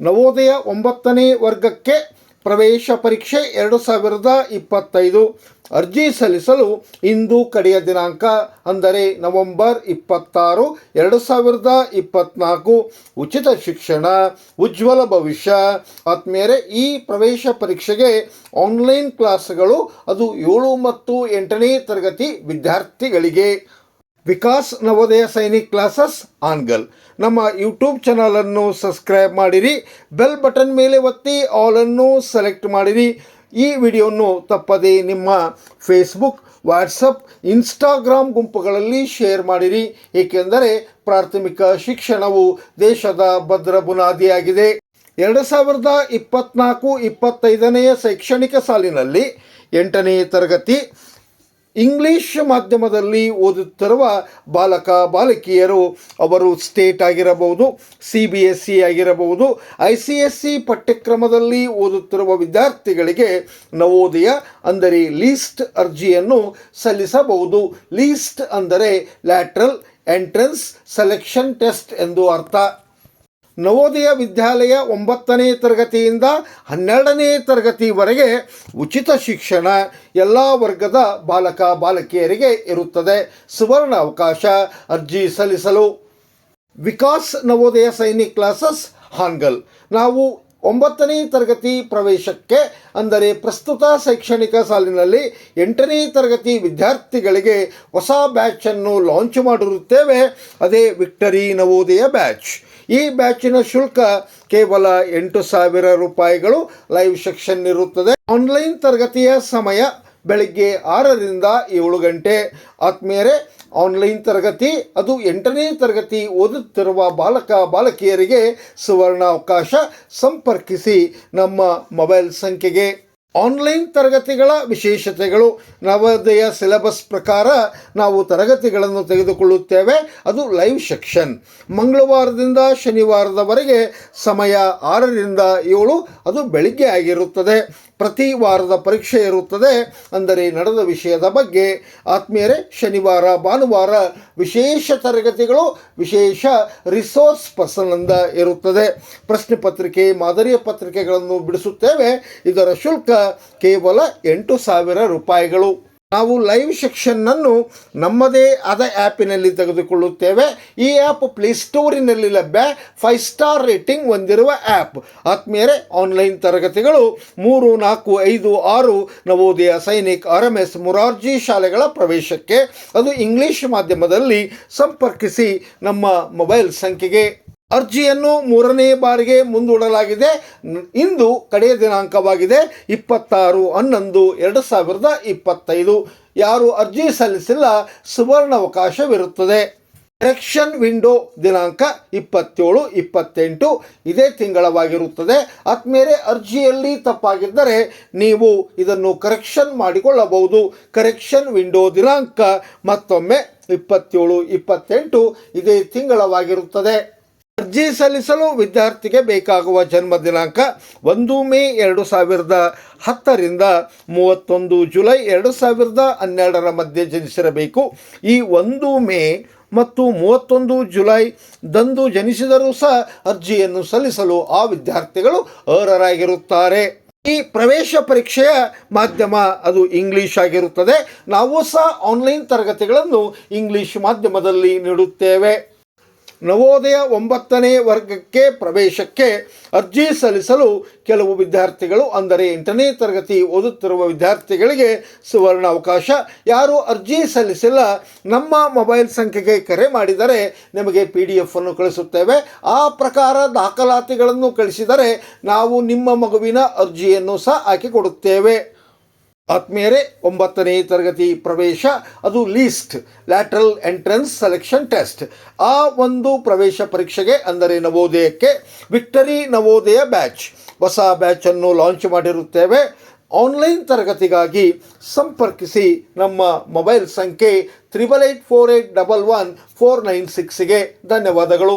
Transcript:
ನವೋದಯ ಒಂಬತ್ತನೇ ವರ್ಗಕ್ಕೆ ಪ್ರವೇಶ ಪರೀಕ್ಷೆ ಎರಡು ಸಾವಿರದ ಇಪ್ಪತ್ತೈದು. ಅರ್ಜಿ ಸಲ್ಲಿಸಲು ಇಂದು ಕಡೆಯ ದಿನಾಂಕ ಅಂದರೆ ನವೆಂಬರ್ ಇಪ್ಪತ್ತಾರು, ಎರಡು ಸಾವಿರದ ಇಪ್ಪತ್ತ್ನಾಲ್ಕು ಉಚಿತ ಶಿಕ್ಷಣ, ಉಜ್ವಲ ಭವಿಷ್ಯ. ಆದ್ಮೇಲೆ ಈ ಪ್ರವೇಶ ಪರೀಕ್ಷೆಗೆ ಆನ್ಲೈನ್ ಕ್ಲಾಸ್ಗಳು ಅದು ಏಳು ಮತ್ತು ಎಂಟನೇ ತರಗತಿ ವಿದ್ಯಾರ್ಥಿಗಳಿಗೆ. ವಿಕಾಸ್ ನವೋದಯ ಸೈನಿಕ್ ಕ್ಲಾಸಸ್, ಆನ್ಗಲ್. ನಮ್ಮ ಯೂಟ್ಯೂಬ್ ಚಾನಲನ್ನು ಸಬ್ಸ್ಕ್ರೈಬ್ ಮಾಡಿರಿ, ಬೆಲ್ ಬಟನ್ ಮೇಲೆ ಒತ್ತಿ ಆಲನ್ನು ಸೆಲೆಕ್ಟ್ ಮಾಡಿರಿ. ಈ ವಿಡಿಯೋವನ್ನು ತಪ್ಪದೇ ನಿಮ್ಮ ಫೇಸ್ಬುಕ್, ವಾಟ್ಸಪ್, ಇನ್ಸ್ಟಾಗ್ರಾಮ್ ಗುಂಪುಗಳಲ್ಲಿ ಶೇರ್ ಮಾಡಿರಿ. ಏಕೆಂದರೆ ಪ್ರಾಥಮಿಕ ಶಿಕ್ಷಣವು ದೇಶದ ಭದ್ರ ಬುನಾದಿಯಾಗಿದೆ. ಎರಡು ಸಾವಿರದ ಇಪ್ಪತ್ತ್ನಾಲ್ಕು ಇಪ್ಪತ್ತೈದನೆಯ ಶೈಕ್ಷಣಿಕ ಸಾಲಿನಲ್ಲಿ ಎಂಟನೇ ತರಗತಿ ಇಂಗ್ಲಿಷ್ ಮಾಧ್ಯಮದಲ್ಲಿ ಓದುತ್ತಿರುವ ಬಾಲಕ, ಬಾಲಕಿಯರು ಅವರು ಸ್ಟೇಟ್ ಆಗಿರಬಹುದು, ಸಿ ಬಿ ಎಸ್ ಸಿ ಆಗಿರಬಹುದು, ಐ ಸಿ ಎಸ್ ಸಿ ಪಠ್ಯಕ್ರಮದಲ್ಲಿ ಓದುತ್ತಿರುವ ವಿದ್ಯಾರ್ಥಿಗಳಿಗೆ ನವೋದಯ, ಅಂದರೆ ಲೀಸ್ಟ್ ಅರ್ಜಿಯನ್ನು ಸಲ್ಲಿಸಬಹುದು. ಲೀಸ್ಟ್ ಅಂದರೆ ಲ್ಯಾಟ್ರಲ್ ಎಂಟ್ರೆನ್ಸ್ ಸೆಲೆಕ್ಷನ್ ಟೆಸ್ಟ್ ಎಂದು ಅರ್ಥ. ನವೋದಯ ವಿದ್ಯಾಲಯ ಒಂಬತ್ತನೇ ತರಗತಿಯಿಂದ ಹನ್ನೆರಡನೇ ತರಗತಿವರೆಗೆ ಉಚಿತ ಶಿಕ್ಷಣ ಎಲ್ಲ ವರ್ಗದ ಬಾಲಕ, ಬಾಲಕಿಯರಿಗೆ ಇರುತ್ತದೆ. ಸುವರ್ಣ ಅವಕಾಶ. ಅರ್ಜಿ ಸಲ್ಲಿಸಲು ವಿಕಾಸ್ ನವೋದಯ ಸೈನಿಕ್ ಕ್ಲಾಸಸ್, ಹಾನ್ಗಲ್. ನಾವು ಒಂಬತ್ತನೇ ತರಗತಿ ಪ್ರವೇಶಕ್ಕೆ, ಅಂದರೆ ಪ್ರಸ್ತುತ ಶೈಕ್ಷಣಿಕ ಸಾಲಿನಲ್ಲಿ ಎಂಟನೇ ತರಗತಿ ವಿದ್ಯಾರ್ಥಿಗಳಿಗೆ ಹೊಸ ಬ್ಯಾಚನ್ನು ಲಾಂಚ್ ಮಾಡಿರುತ್ತೇವೆ. ಅದೇ ವಿಕ್ಟರಿ ನವೋದಯ ಬ್ಯಾಚ್. ಈ ಬ್ಯಾಚಿನ ಶುಲ್ಕ ಕೇವಲ ಎಂಟು ಸಾವಿರ ರೂಪಾಯಿಗಳು ಲೈವ್ ಸೆಕ್ಷನ್ ಇರುತ್ತದೆ. ಆನ್ಲೈನ್ ತರಗತಿಯ ಸಮಯ ಬೆಳಗ್ಗೆ ಆರರಿಂದ ಏಳು ಗಂಟೆ. ಆತ್ಮೀಯರೇ, ಆನ್ಲೈನ್ ತರಗತಿ, ಅದು ಎಂಟನೇ ತರಗತಿ ಓದುತ್ತಿರುವ ಬಾಲಕ, ಬಾಲಕಿಯರಿಗೆ ಸುವರ್ಣ ಅವಕಾಶ ಸಂಪರ್ಕಿಸಿ ನಮ್ಮ ಮೊಬೈಲ್ ಸಂಖ್ಯೆಗೆ ಆನ್ಲೈನ್ ತರಗತಿಗಳ ವಿಶೇಷತೆಗಳು. ನವೋದಯ ಸಿಲೆಬಸ್ ಪ್ರಕಾರ ನಾವು ತರಗತಿಗಳನ್ನು ತೆಗೆದುಕೊಳ್ಳುತ್ತೇವೆ. ಅದು ಲೈವ್ ಸೆಕ್ಷನ್. ಮಂಗಳವಾರದಿಂದ ಶನಿವಾರದವರೆಗೆ ಸಮಯ ಆರರಿಂದ ಏಳು, ಅದು ಬೆಳಿಗ್ಗೆ ಆಗಿರುತ್ತದೆ. ಪ್ರತಿ ವಾರದ ಪರೀಕ್ಷೆ ಇರುತ್ತದೆ. ಅಂದರೆ ನಡೆದ ವಿಷಯದ ಬಗ್ಗೆ ಆತ್ಮೀಯರೇ, ಶನಿವಾರ, ಭಾನುವಾರ ವಿಶೇಷ ತರಗತಿಗಳು, ವಿಶೇಷ ರಿಸೋರ್ಸ್ ಪರ್ಸನ್ನಿಂದ ಇರುತ್ತದೆ. ಪ್ರಶ್ನೆ ಪತ್ರಿಕೆ, ಮಾದರಿಯ ಪತ್ರಿಕೆಗಳನ್ನು ಬಿಡಿಸುತ್ತೇವೆ. ಇದರ ಶುಲ್ಕ ಕೇವಲ ಎಂಟು ಸಾವಿರ ರೂಪಾಯಿಗಳು. ನಾವು ಲೈವ್ ಸೆಕ್ಷನ್ನನ್ನು ನಮ್ಮದೇ ಆದ ಆ್ಯಪಿನಲ್ಲಿ ತೆಗೆದುಕೊಳ್ಳುತ್ತೇವೆ. ಈ ಆ್ಯಪ್ ಪ್ಲೇಸ್ಟೋರಿನಲ್ಲಿ ಲಭ್ಯ. ಫೈವ್ ಸ್ಟಾರ್ ರೇಟಿಂಗ್ ಹೊಂದಿರುವ ಆ್ಯಪ್. ಆತ್ಮೀಯರೇ, ಆನ್ಲೈನ್ ತರಗತಿಗಳು ಮೂರು, ನಾಲ್ಕು, ಐದು, ಆರು, Navodaya Sainik R M S Morarji ಶಾಲೆಗಳ ಪ್ರವೇಶಕ್ಕೆ. ಅದು ಇಂಗ್ಲೀಷ್ ಮಾಧ್ಯಮದಲ್ಲಿ ಸಂಪರ್ಕಿಸಿ ನಮ್ಮ ಮೊಬೈಲ್ ಸಂಖ್ಯೆಗೆ ಅರ್ಜಿಯನ್ನು ಮೂರನೇ ಬಾರಿಗೆ ಮುಂದೂಡಲಾಗಿದೆ. ಇಂದು ಕಡೆಯ ದಿನಾಂಕವಾಗಿದೆ. ಇಪ್ಪತ್ತಾರು ಹನ್ನೊಂದು ಎರಡು ಸಾವಿರದ ಇಪ್ಪತ್ತೈದು. ಯಾರು ಅರ್ಜಿ ಸಲ್ಲಿಸಿಲ್ಲ, ಸುವರ್ಣಾವಕಾಶವಿರುತ್ತದೆ. ಕರೆಕ್ಷನ್ ವಿಂಡೋ ದಿನಾಂಕ ಇಪ್ಪತ್ತೇಳು, ಇಪ್ಪತ್ತೆಂಟು ಇದೇ ತಿಂಗಳವಾಗಿರುತ್ತದೆ. ಆದ್ಮೇಲೆ ಅರ್ಜಿಯಲ್ಲಿ ತಪ್ಪಾಗಿದ್ದರೆ ನೀವು ಇದನ್ನು ಕರೆಕ್ಷನ್ ಮಾಡಿಕೊಳ್ಳಬಹುದು. ಕರೆಕ್ಷನ್ ವಿಂಡೋ ದಿನಾಂಕ ಮತ್ತೊಮ್ಮೆ ಇಪ್ಪತ್ತೇಳು, ಇಪ್ಪತ್ತೆಂಟು ಇದೇ ತಿಂಗಳವಾಗಿರುತ್ತದೆ. ಅರ್ಜಿ ಸಲ್ಲಿಸಲು ವಿದ್ಯಾರ್ಥಿಗೆ ಬೇಕಾಗುವ ಜನ್ಮ ದಿನಾಂಕ ಒಂದು ಮೇ ಎರಡು ಸಾವಿರದ ಹತ್ತರಿಂದ ಮೂವತ್ತೊಂದು ಜುಲೈ ಎರಡು ಸಾವಿರದ ಹನ್ನೆರಡರ ಮಧ್ಯೆ ಜನಿಸಿರಬೇಕು. ಈ ಒಂದು ಮೇ ಮತ್ತು ಮೂವತ್ತೊಂದು ಜುಲೈ ದಂದು ಜನಿಸಿದರೂ ಸಹ ಅರ್ಜಿಯನ್ನು ಸಲ್ಲಿಸಲು ಆ ವಿದ್ಯಾರ್ಥಿಗಳು ಅರ್ಹರಾಗಿರುತ್ತಾರೆ. ಈ ಪ್ರವೇಶ ಪರೀಕ್ಷೆಯ ಮಾಧ್ಯಮ ಅದು ಇಂಗ್ಲಿಷ್ ಆಗಿರುತ್ತದೆ. ನಾವು ಸಹ ಆನ್ಲೈನ್ ತರಗತಿಗಳನ್ನು ಇಂಗ್ಲಿಷ್ ಮಾಧ್ಯಮದಲ್ಲಿ ನೀಡುತ್ತೇವೆ. ನವೋದಯ ಒಂಬತ್ತನೇ ವರ್ಗಕ್ಕೆ ಪ್ರವೇಶಕ್ಕೆ ಅರ್ಜಿ ಸಲ್ಲಿಸಲು ಕೆಲವು ವಿದ್ಯಾರ್ಥಿಗಳು, ಅಂದರೆ ಎಂಟನೇ ತರಗತಿ ಓದುತ್ತಿರುವ ವಿದ್ಯಾರ್ಥಿಗಳಿಗೆ ಸುವರ್ಣ ಅವಕಾಶ ಯಾರು ಅರ್ಜಿ ಸಲ್ಲಿಸಿಲ್ಲ. ನಮ್ಮ ಮೊಬೈಲ್ ಸಂಖ್ಯೆಗೆ ಕರೆ ಮಾಡಿದರೆ ನಿಮಗೆ ಪಿ ಡಿ ಎಫ್ ಅನ್ನು ಕಳಿಸುತ್ತೇವೆ. ಆ ಪ್ರಕಾರ ದಾಖಲಾತಿಗಳನ್ನು ಕಳಿಸಿದರೆ ನಾವು ನಿಮ್ಮ ಮಗುವಿನ ಅರ್ಜಿಯನ್ನು ಸಹ ಹಾಕಿಕೊಡುತ್ತೇವೆ ಆತ್ಮೀಯರೇ ಒಂಬತ್ತನೇ ತರಗತಿ ಪ್ರವೇಶ, ಅದು list lateral entrance selection test ಆ ಒಂದು ಪ್ರವೇಶ ಪರೀಕ್ಷೆಗೆ ಅಂದರೆ ನವೋದಯಕ್ಕೆ ವಿಕ್ಟರಿ ನವೋದಯ ಬ್ಯಾಚ್ ಹೊಸ ಬ್ಯಾಚನ್ನು ಲಾಂಚ್ ಮಾಡಿರುತ್ತೇವೆ. ಆನ್ಲೈನ್ ತರಗತಿಗಾಗಿ ಸಂಪರ್ಕಿಸಿ ನಮ್ಮ ಮೊಬೈಲ್ ಸಂಖ್ಯೆ triple eight four eight double one four nine ಸಿಕ್ಸ್ಗೆ ಧನ್ಯವಾದಗಳು.